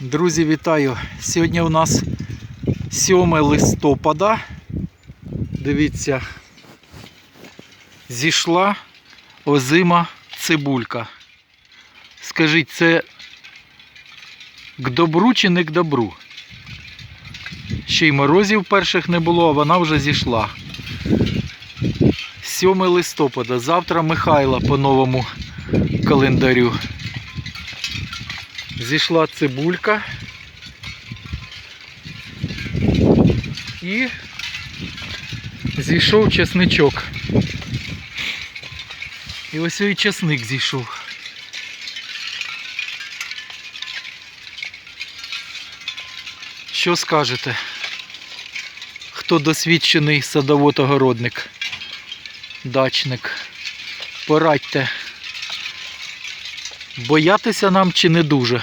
Друзі, вітаю! Сьогодні у нас 7 листопада. Дивіться, зійшла озима цибулька. Скажіть, це к добру чи не к добру? Ще й морозів перших не було, а вона вже зійшла. 7 листопада. Завтра Михайла по новому календарю. Зійшла цибулька. І зійшов чесничок. І ось і чесник зійшов. Що скажете? Хто досвідчений садовод-огородник, дачник? Порадьте. Боятися нам чи не дуже?